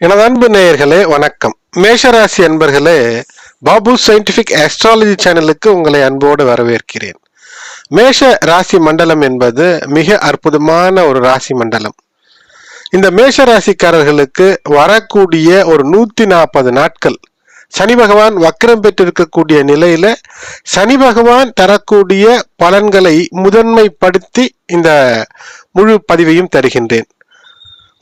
எனது அன்பு நேயர்களே வணக்கம். மேஷராசி அன்பர்களே பாபு சயின்டிபிக் ஆஸ்ட்ராலஜி சேனலுக்கு உங்களை அன்போடு வரவேற்கிறேன். மேஷ ராசி மண்டலம் என்பது மிக அற்புதமான ஒரு ராசி மண்டலம். இந்த மேஷ ராசிக்காரர்களுக்கு வரக்கூடிய ஒரு நூத்தி நாற்பது நாட்கள் சனி பகவான் வக்கரம் பெற்றிருக்கக்கூடிய நிலையில சனி பகவான் தரக்கூடிய பலன்களை முதன்மைப்படுத்தி இந்த முழு பதிவையும் தருகின்றேன்.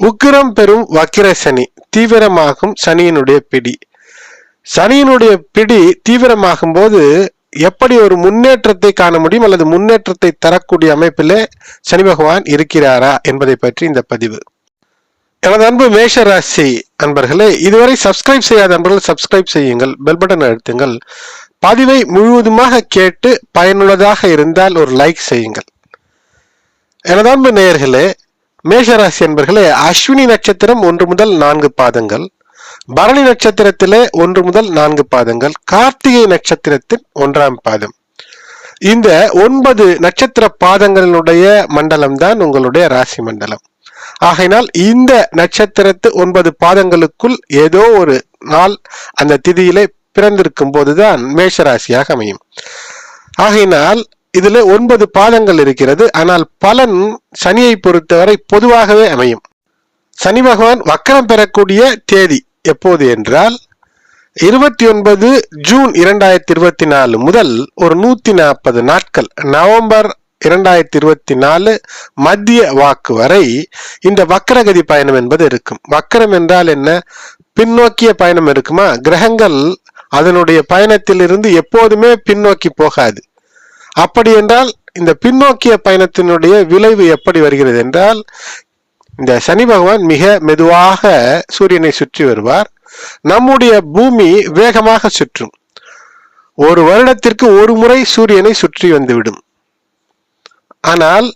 உக்கிரம் பெறும் வக்கிர சனி தீவிரமாகும் சனியினுடைய பிடி. சனியினுடைய பிடி தீவிரமாகும் போது எப்படி ஒரு முன்னேற்றத்தை காண முடியும் அல்லது முன்னேற்றத்தை தரக்கூடிய அமைப்பிலே சனி பகவான் இருக்கிறாரா என்பதை பற்றி இந்த பதிவு. எனது அன்பு மேஷ ராசி அன்பர்களே இதுவரை சப்ஸ்கிரைப் செய்யாத அன்பர்கள் சப்ஸ்கிரைப் செய்யுங்கள் பெல் பட்டன் அழுத்துங்கள். பதிவை முழுவதுமாக கேட்டு பயனுள்ளதாக இருந்தால் ஒரு லைக் செய்யுங்கள். எனது அன்பு நேயர்களே மேஷராசி என்பர்களே அஸ்வினி நட்சத்திரம் ஒன்று முதல் நான்கு பாதங்கள் பரணி நட்சத்திரத்திலே ஒன்று முதல் நான்கு பாதங்கள் கார்த்திகை நட்சத்திரத்தின் ஒன்றாம் பாதம். இந்த ஒன்பது நட்சத்திர பாதங்களினுடைய மண்டலம் தான் உங்களுடைய ராசி மண்டலம். ஆகையினால் இந்த நட்சத்திரத்து ஒன்பது பாதங்களுக்குள் ஏதோ ஒரு நாள் அந்த திதியிலே பிறந்திருக்கும் போதுதான் மேஷராசியாக அமையும். ஆகையினால் இதுல ஒன்பது பாதங்கள் இருக்கிறது. ஆனால் பலன் சனியை பொறுத்தவரை பொதுவாகவே அமையும். சனி பகவான் வக்கரம் பெறக்கூடிய தேதி எப்போது என்றால் இருபத்தி ஒன்பது ஜூன் இரண்டாயிரத்தி இருபத்தி நாலு முதல் ஒரு நூத்தி நாற்பது நாட்கள் நவம்பர் இரண்டாயிரத்தி இருபத்தி நாலு மத்திய வாக்கு வரை இந்த வக்கரகதி பயணம் என்பது இருக்கும். வக்கரம் என்றால் என்ன? பின்னோக்கிய பயணம் இருக்குமா? கிரகங்கள் அதனுடைய பயணத்திலிருந்து எப்போதுமே பின்னோக்கி போகாது. அப்படி என்றால் இந்த பின்னோக்கிய பயணத்தினுடைய விளைவு எப்படி வருகிறது என்றால் இந்த சனி பகவான் மிக மெதுவாக சூரியனை சுற்றி வருவார். நம்முடைய பூமி வேகமாக சுற்றும். ஒரு வருடத்திற்கு ஒரு முறை சூரியனை சுற்றி வந்துவிடும். ஆனால்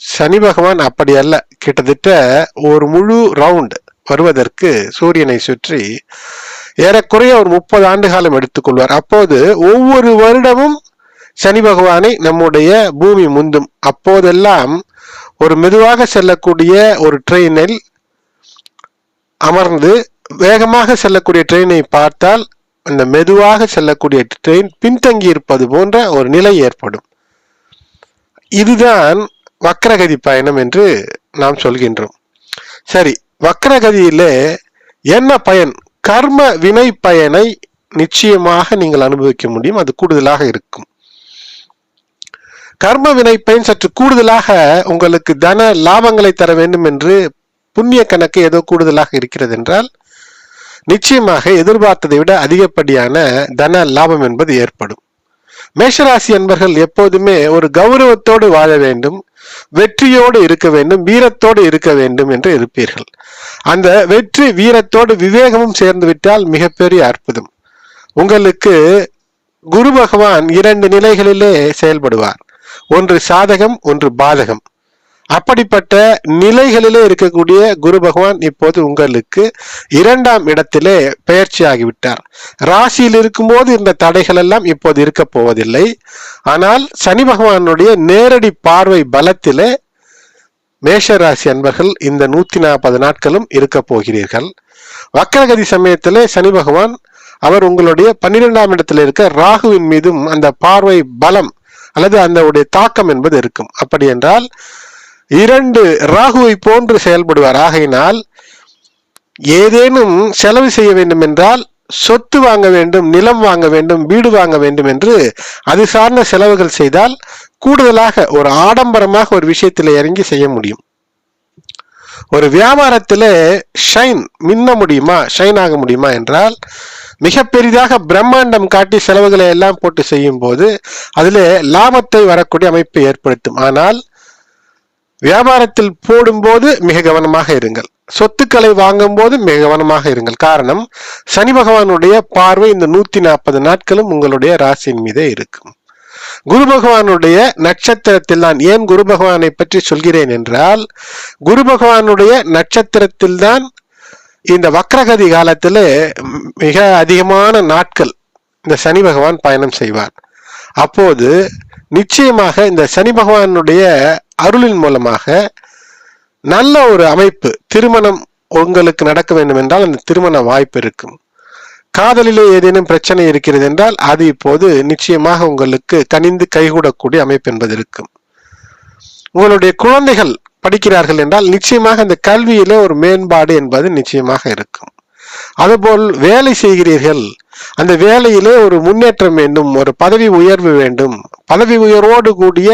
சனி பகவான் அப்படி அல்ல. கிட்டத்தட்ட ஒரு முழு ரவுண்ட் வருவதற்கு சூரியனை சுற்றி ஏறக்குறைய ஒரு முப்பது ஆண்டு காலம் எடுத்துக்கொள்வார். அப்போது ஒவ்வொரு வருடமும் சனி பகவானை நம்முடைய பூமி முந்தும். அப்போதெல்லாம் ஒரு மெதுவாக செல்லக்கூடிய ஒரு ட்ரெயினில் அமர்ந்து வேகமாக செல்லக்கூடிய ட்ரெயினை பார்த்தால் அந்த மெதுவாக செல்லக்கூடிய ட்ரெயின் பின்தங்கி இருப்பது போன்ற ஒரு நிலை ஏற்படும். இதுதான் வக்கரகதி பயணம் என்று நாம் சொல்கின்றோம். சரி வக்கரகதியிலே என்ன பயன்? கர்ம வினை பயனை நிச்சயமாக நீங்கள் அனுபவிக்க முடியும். அது கூடுதலாக இருக்கும். கர்ம வினை பயன் சற்று கூடுதலாக உங்களுக்கு தன லாபங்களை தர வேண்டும் என்று புண்ணிய கணக்கு ஏதோ கூடுதலாக இருக்கிறது என்றால் நிச்சயமாக எதிர்பார்த்ததை விட அதிகப்படியான தன லாபம் என்பது ஏற்படும். மேஷராசி என்பர்கள் எப்போதுமே ஒரு கௌரவத்தோடு வாழ வேண்டும் வெற்றியோடு இருக்க வேண்டும் வீரத்தோடு இருக்க வேண்டும் என்று இருப்பீர்கள். அந்த வெற்றி வீரத்தோடு விவேகமும் சேர்ந்து விட்டால் மிகப்பெரிய அற்புதம். உங்களுக்கு குரு பகவான் இரண்டு நிலைகளிலே செயல்படுவார். ஒன்று சாதகம் ஒன்று பாதகம். அப்படிப்பட்ட நிலைகளிலே இருக்கக்கூடிய குரு பகவான் இப்போது உங்களுக்கு இரண்டாம் இடத்திலே பெயர்ச்சி ஆகிவிட்டார் ராசியில் இருக்கும்போது இருந்த தடைகள் எல்லாம் இப்போது இருக்க போவதில்லை. ஆனால் சனி பகவானுடைய நேரடி பார்வை பலத்திலே மேஷ ராசி அன்பர்கள் இந்த நூத்தி நாற்பது நாட்களும் இருக்க போகிறீர்கள். வக்கரகதி சமயத்திலே சனி பகவான் அவர் உங்களுடைய பன்னிரெண்டாம் இடத்தில் இருக்க ராகுவின் மீதும் அந்த பார்வை பலம் அல்லது அந்த உடைய தாக்கம் என்பது இருக்கும். அப்படி என்றால் இரண்டு ராகுவை போன்று செயல்படுவார். ஆகையினால் ஏதேனும் செலவு செய்ய வேண்டும் என்றால் சொத்து வாங்க வேண்டும் நிலம் வாங்க வேண்டும் வீடு வாங்க வேண்டும் என்று அது சார்ந்த செலவுகள் செய்தால் கூடுதலாக ஒரு ஆடம்பரமாக ஒரு விஷயத்தில் இறங்கி செய்ய முடியும். ஒரு வியாபாரத்தில் ஷைன் மின்ன முடியுமா? ஷைன் ஆக முடியுமா? என்றால் மிக பெரிதாக பிரம்மாண்டம் காட்டி செலவுகளை எல்லாம் போட்டு செய்யும் போது அதில் லாபத்தை வரக்கூடிய அமைப்பை ஏற்படுத்தும். ஆனால் வியாபாரத்தில் போடும்போது மிக கவனமாக இருங்கள். சொத்துக்களை வாங்கும் போது மிக கவனமாக இருங்கள். காரணம் சனி பகவானுடைய பார்வை இந்த நூத்தி நாற்பது நாட்களும் உங்களுடைய ராசியின் மீதே இருக்கும். குரு பகவானுடைய நட்சத்திரத்தில் தான் ஏன் குரு பகவானை பற்றி சொல்கிறேன் என்றால் குரு பகவானுடைய நட்சத்திரத்தில் தான் இந்த வக்ரகதி காலத்தில் மிக அதிகமான நாட்கள் இந்த சனி பகவான் பயணம் செய்வார். அப்போது நிச்சயமாக இந்த சனி பகவானுடைய அருளின் மூலமாக நல்ல ஒரு அமைப்பு திருமணம் உங்களுக்கு நடக்க வேண்டும் என்றால் அந்த திருமண வாய்ப்பு இருக்கும். காதலிலே ஏதேனும் பிரச்சனை இருக்கிறது என்றால் அது இப்போது நிச்சயமாக உங்களுக்கு கனிந்து கைகூடக்கூடிய அமைப்பு என்பது இருக்கும். உங்களுடைய குழந்தைகள் படிக்கிறார்கள் என்றால் நிச்சயமாக அந்த கல்வியிலே ஒரு மேம்பாடு என்பது நிச்சயமாக இருக்கும். அதுபோல் வேலை செய்கிறீர்கள். அந்த வேலையிலே ஒரு முன்னேற்றம் வேண்டும் ஒரு பதவி உயர்வு வேண்டும். பதவி உயர்வோடு கூடிய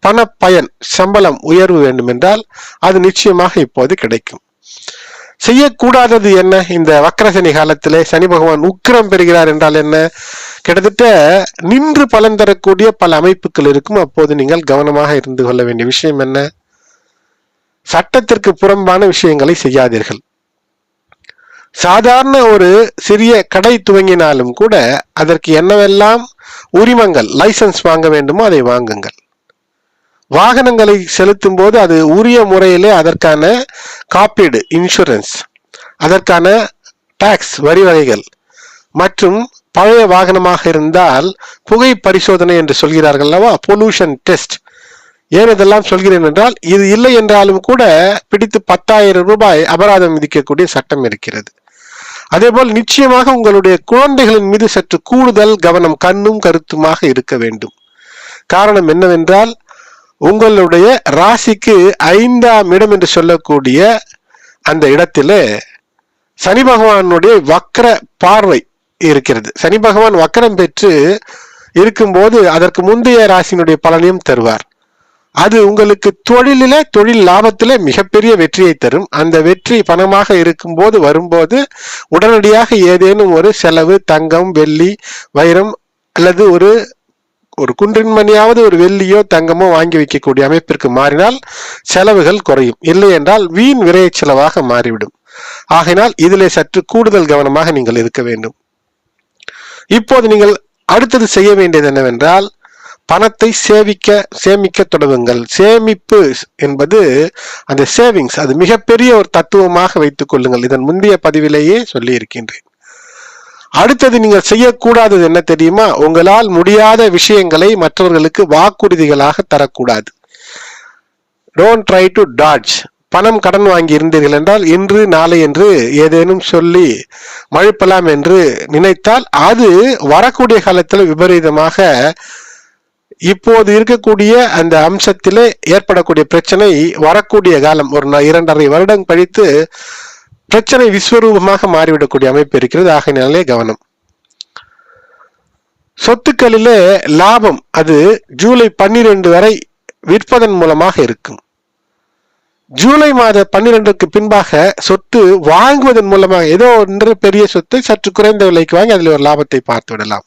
பண பயன் சம்பளம் உயர்வு வேண்டும் என்றால் அது நிச்சயமாக இப்போது கிடைக்கும். செய்யக்கூடாதது என்ன? இந்த வக்கரசனி காலத்திலே சனி பகவான் உக்கிரம் பெறுகிறார் என்றால் என்ன? கிட்டத்தட்ட நின்று பலன் தரக்கூடிய பல அமைப்புகள் இருக்கும். அப்போது நீங்கள் கவனமாக இருந்து கொள்ள வேண்டிய விஷயம் என்ன? சட்டத்திற்கு புறம்பான விஷயங்களை செய்யாதீர்கள். சாதாரண ஒரு சிறிய கடை துவங்கினாலும் கூட அதற்கு என்னவெல்லாம் உரிமங்கள் லைசன்ஸ் வாங்க வேண்டுமோ அதை வாங்குங்கள். வாகனங்களை செலுத்தும் போது அது உரிய முறையிலே அதற்கான காப்பீடு இன்சூரன்ஸ் அதற்கான டாக்ஸ் வரி வகைகள் மற்றும் பழைய வாகனமாக இருந்தால் புகை பரிசோதனை என்று சொல்கிறார்கள் அல்லவா? பொல்யூஷன் டெஸ்ட் ஏன் இதெல்லாம் சொல்கிறேன் என்றால் இது இல்லை என்றாலும் கூட பிடித்து பத்தாயிரம் ரூபாய் அபராதம் விதிக்கக்கூடிய சட்டம் இருக்கிறது. அதேபோல் நிச்சயமாக உங்களுடைய குழந்தைகளின் மீது சற்று கூடுதல் கவனம் கண்ணும் கருத்துமாக இருக்க வேண்டும். காரணம் என்னவென்றால் உங்களுடைய ராசிக்கு ஐந்தாம் இடம் என்று சொல்லக்கூடிய அந்த இடத்திலே சனி பகவானுடைய வக்கர பார்வை இருக்கிறது. சனி பகவான் வக்கரம் பெற்று இருக்கும்போது அதற்கு முந்தைய ராசியினுடைய பலனையும் தருவார். அது உங்களுக்கு தொழிலில தொழில் லாபத்தில் மிகப்பெரிய வெற்றியை தரும். அந்த வெற்றி பணமாக இருக்கும்போது வரும்போது உடனடியாக ஏதேனும் ஒரு செலவு தங்கம் வெள்ளி வைரம் அல்லது ஒரு ஒரு குன்றின் மணியாவது ஒரு வெள்ளியோ தங்கமோ வாங்கி வைக்கக்கூடிய அமைப்பிற்கு மாறினால் செலவுகள் குறையும். இல்லை என்றால் வீண் விரைய செலவாக மாறிவிடும். ஆகையினால் இதிலே சற்று கூடுதல் கவனமாக நீங்கள் இருக்க வேண்டும். இப்போது நீங்கள் அடுத்தது செய்ய வேண்டியது என்னவென்றால் பணத்தை சேவிக்க சேமிக்க தொடங்குங்கள். சேமிப்பு என்பது அந்த சேவிங்ஸ் அது மிகப்பெரிய ஒரு தத்துவமாக வைத்துக் கொள்ளுங்கள். இதன் முந்தைய பதிவிலேயே சொல்லி இருக்கின்றேன் அடுத்தது நீங்கள் செய்யக்கூடாதது என்ன தெரியுமா? உங்களால் முடியாத விஷயங்களை மற்றவர்களுக்கு வாக்குறுதிகளாக தரக்கூடாது. டோன்ட் ட்ரை டு டாட்ஜ் பணம் கடன் வாங்கி இருந்தீர்கள் என்றால் இன்று நாளை என்று ஏதேனும் சொல்லி மழுப்பலாம் என்று நினைத்தால் அது வரக்கூடிய காலத்தில் விபரீதமாக இப்போது இருக்கக்கூடிய அந்த அம்சத்திலே ஏற்படக்கூடிய பிரச்சனை வரக்கூடிய காலம் ஒரு இரண்டரை வருடம் கழித்து பிரச்சனை விஸ்வரூபமாக மாறிவிடக்கூடிய அமைப்பு இருக்கிறது. ஆகையினாலே கவனம். சொத்துக்களிலே லாபம் அது ஜூலை பன்னிரண்டு வரை விற்பதன் மூலமாக இருக்கும். ஜூலை மாத பன்னிரெண்டுக்கு பின்பாக சொத்து வாங்குவதன் மூலமாக ஏதோ ஒன்று பெரிய சொத்து சற்று குறைந்த விலைக்கு வாங்கி அதில் ஒரு லாபத்தை பார்த்து விடலாம்.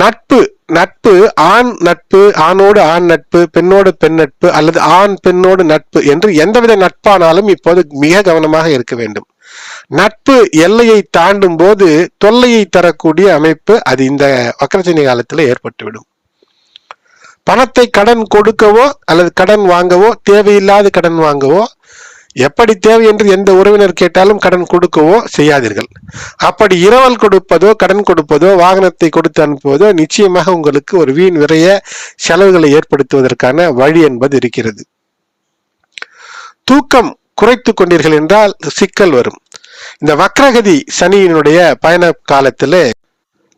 நட்பு நட்பு ஆண் நட்பு ஆணோடு ஆண் நட்பு பெண்ணோடு பெண் நட்பு அல்லது ஆண் பெண்ணோடு நட்பு என்று எந்தவித நட்பானாலும் இப்போது மிக கவனமாக இருக்க வேண்டும். நட்பு எல்லையை தாண்டும் போது தொல்லையை தரக்கூடிய அமைப்பு அது இந்த வக்கரசனி காலத்தில் ஏற்பட்டுவிடும். பணத்தை கடன் கொடுக்கவோ அல்லது கடன் வாங்கவோ தேவையில்லாத கடன் வாங்கவோ எப்படி தேவை என்று எந்த உறவினர் கேட்டாலும் கடன் கொடுக்கவோ செய்யாதீர்கள். அப்படி இரவல் கொடுப்பதோ கடன் கொடுப்பதோ வாகனத்தை கொடுத்து அனுப்புவதோ நிச்சயமாக உங்களுக்கு ஒரு வீண் விரைய செலவுகளை ஏற்படுத்துவதற்கான வழி என்பது இருக்கிறது. தூக்கம் குறைத்து கொண்டீர்கள் என்றால் சிக்கல் வரும். இந்த வக்ரகதி சனியினுடைய பயண காலத்திலே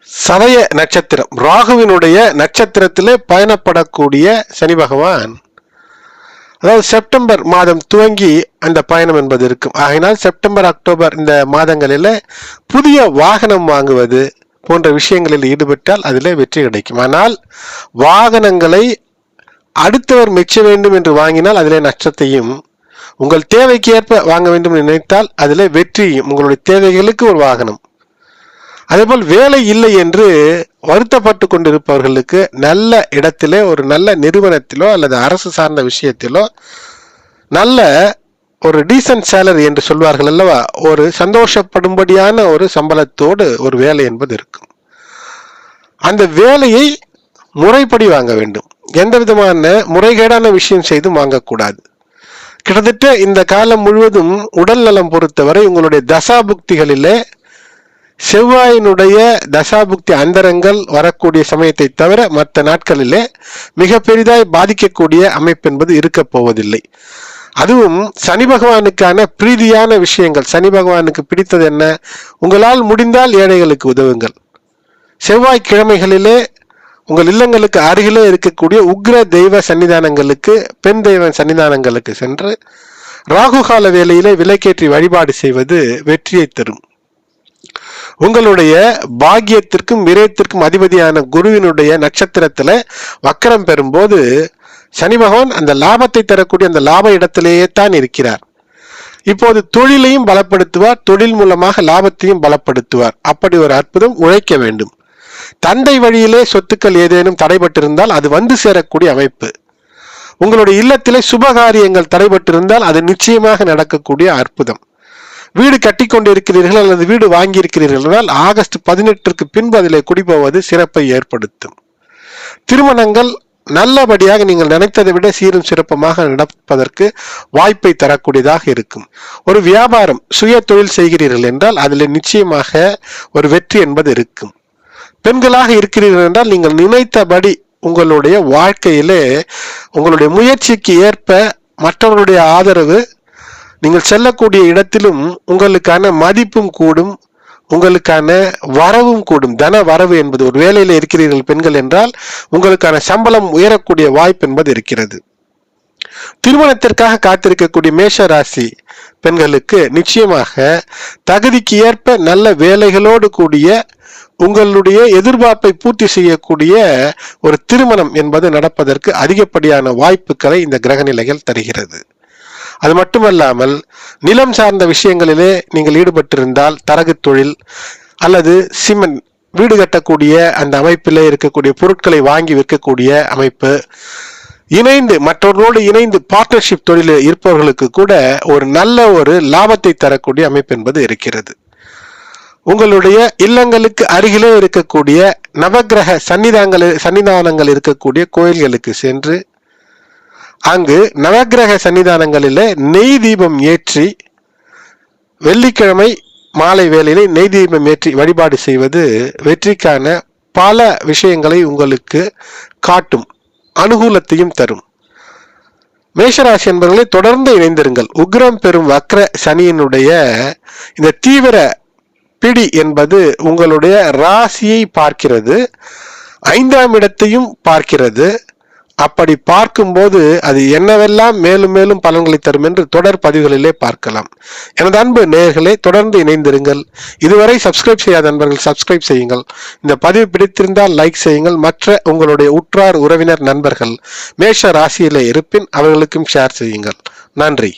சதய நட்சத்திரம் ராகுவினுடைய நட்சத்திரத்திலே பயணப்படக்கூடிய சனி பகவான். அதாவது செப்டம்பர் மாதம் துவங்கி அந்த பயணம் என்பது இருக்கும். ஆகையினால் செப்டம்பர் அக்டோபர் இந்த மாதங்களில் புதிய வாகனம் வாங்குவது போன்ற விஷயங்களில் ஈடுபட்டால் அதிலே வெற்றி கிடைக்கும். ஆனால் வாகனங்களை அடுத்தவர் மெச்ச வேண்டும் என்று வாங்கினால் அதிலே நஷ்டத்தையும் உங்கள் தேவைக்கு ஏற்ப வாங்க வேண்டும் என்று நினைத்தால் அதில் வெற்றியும் உங்களுடைய தேவைகளுக்கு ஒரு வாகனம். அதேபோல் வேலை இல்லை என்று வருத்தப்பட்டு கொண்டிருப்பவர்களுக்கு நல்ல இடத்திலே ஒரு நல்ல நிறுவனத்திலோ அல்லது அரசு சார்ந்த விஷயத்திலோ நல்ல ஒரு டீசன்ட் சேலரி என்று சொல்வார்கள் அல்லவா? ஒரு சந்தோஷப்படும்படியான ஒரு சம்பளத்தோடு ஒரு வேலை என்பது இருக்கும். அந்த வேலையை முறைப்படி வாங்க வேண்டும். எந்த விதமான முறைகேடான விஷயம் செய்து வாங்கக்கூடாது. கிட்டத்தட்ட இந்த காலம் முழுவதும் உடல் நலம் பொறுத்தவரை உங்களுடைய தசாபுக்திகளிலே செவ்வாயினுடைய தசாபுக்தி அந்தரங்கள் வரக்கூடிய சமயத்தை தவிர மற்ற நாட்களிலே மிக பெரிதாய் பாதிக்கக்கூடிய அமைப்பு என்பது இருக்கப் போவதில்லை. அதுவும் சனி பகவானுக்கான பிரீதியான விஷயங்கள். சனி பகவானுக்கு பிடித்தது என்ன? உங்களால் முடிந்தால் ஏழைகளுக்கு உதவுங்கள். செவ்வாய் கிழமைகளிலே உங்கள் இல்லங்களுக்கு அருகிலே இருக்கக்கூடிய உக்ர தெய்வ சன்னிதானங்களுக்கு பெண் தெய்வ சன்னிதானங்களுக்கு சென்று ராகுகால வேலையிலே விலைக்கேற்றி வழிபாடு செய்வது வெற்றியை தரும். உங்களுடைய பாக்கியத்திற்கும் விரயத்திற்கும் அதிபதியான குருவினுடைய நட்சத்திரத்துல வக்கரம் பெறும்போது சனி பகவான் அந்த லாபத்தை தரக்கூடிய அந்த லாப இடத்திலேயே தான் இருக்கிறார். இப்போது தொழிலையும் பலப்படுத்துவார் தொழில் மூலமாக லாபத்தையும் பலப்படுத்துவார். அப்படி ஒரு அற்புதம் உழைக்க வேண்டும். தந்தை வழியிலே சொத்துக்கள் ஏதேனும் தடைபட்டிருந்தால் அது வந்து சேரக்கூடிய அமைப்பு. உங்களுடைய இல்லத்திலே சுபகாரியங்கள் தடைபட்டிருந்தால் அது நிச்சயமாக நடக்கக்கூடிய அற்புதம். வீடு கட்டி கொண்டிருக்கிறீர்கள் அல்லது வீடு வாங்கியிருக்கிறீர்கள் என்றால் ஆகஸ்ட் பதினெட்டிற்கு பின்பு அதிலே குடிபோவது சிறப்பை ஏற்படுத்தும். திருமணங்கள் நல்லபடியாக நீங்கள் நினைத்ததை விட சீரும் சிறப்பமாக நடப்பதற்கு வாய்ப்பை தரக்கூடியதாக இருக்கும். ஒரு வியாபாரம் சுய தொழில் செய்கிறீர்கள் என்றால் அதில் நிச்சயமாக ஒரு வெற்றி என்பது இருக்கும். பெண்களாக இருக்கிறீர்கள் என்றால் நீங்கள் நினைத்தபடி உங்களுடைய வாழ்க்கையிலே உங்களுடைய முயற்சிக்கு ஏற்ப மற்றவர்களுடைய ஆதரவு நீங்கள் செல்லக்கூடிய இடத்திலும் உங்களுக்கான மதிப்பும் கூடும் உங்களுக்கான வரவும் கூடும். தன வரவு என்பது ஒரு வேலையில் இருக்கிறீர்கள் பெண்கள் என்றால் உங்களுக்கான சம்பளம் உயரக்கூடிய வாய்ப்பு என்பது இருக்கிறது. திருமணத்திற்காக காத்திருக்கக்கூடிய மேஷ ராசி பெண்களுக்கு நிச்சயமாக தகுதிக்கு ஏற்ப நல்ல வேலைகளோடு கூடிய உங்களுடைய எதிர்பார்ப்பை பூர்த்தி செய்யக்கூடிய ஒரு திருமணம் என்பது நடப்பதற்கு அதிகப்படியான வாய்ப்புகளை இந்த கிரகநிலைகள் தருகிறது. அது மட்டுமல்லாமல் நிலம் சார்ந்த விஷயங்களிலே நீங்கள் ஈடுபட்டிருந்தால் தரகு தொழில் அல்லது சிமெண்ட் வீடு கட்டக்கூடிய அந்த அமைப்பில் இருக்கக்கூடிய பொருட்களை வாங்கி விற்கக்கூடிய அமைப்பு. இணைந்து மற்றவர்களோடு இணைந்து பார்ட்னர்ஷிப் தொழிலில் இருப்பவர்களுக்கு கூட ஒரு நல்ல ஒரு லாபத்தை தரக்கூடிய அமைப்பு என்பது இருக்கிறது. உங்களுடைய இல்லங்களுக்கு அருகிலே இருக்கக்கூடிய நவக்கிரக சன்னிதானங்கள் சன்னிதானங்கள் இருக்கக்கூடிய கோயில்களுக்கு சென்று அங்கு நவக்கிரக சன்னிதானங்களிலே நெய் தீபம் ஏற்றி வெள்ளிக்கிழமை மாலை வேளையிலே நெய் தீபம் ஏற்றி வழிபாடு செய்வது வெற்றிக்கான பல விஷயங்களை உங்களுக்கு காட்டும் அனுகூலத்தையும் தரும். மேஷராசி என்பவர்களை தொடர்ந்து இணைந்திருங்கள். உக்ரம் பெறும் வக்ர சனியினுடைய இந்த தீவிர பிடி என்பது உங்களுடைய ராசியை பார்க்கிறது ஐந்தாம் இடத்தையும் பார்க்கிறது. அப்படி பார்க்கும்போது அது என்னவெல்லாம் மேலும் மேலும் பலன்களை தரும் என்று தொடர் பதிவுகளிலே பார்க்கலாம். எனது அன்பு நேயர்களே தொடர்ந்து இணைந்திருங்கள். இதுவரை சப்ஸ்கிரைப் செய்யாத நண்பர்கள் சப்ஸ்கிரைப் செய்யுங்கள். இந்த பதிவு பிடித்திருந்தால் லைக் செய்யுங்கள். மற்ற உங்களுடைய உற்றார் உறவினர் நண்பர்கள் மேஷ ராசியிலே இருப்பின் அவர்களுக்கும் ஷேர் செய்யுங்கள். நன்றி.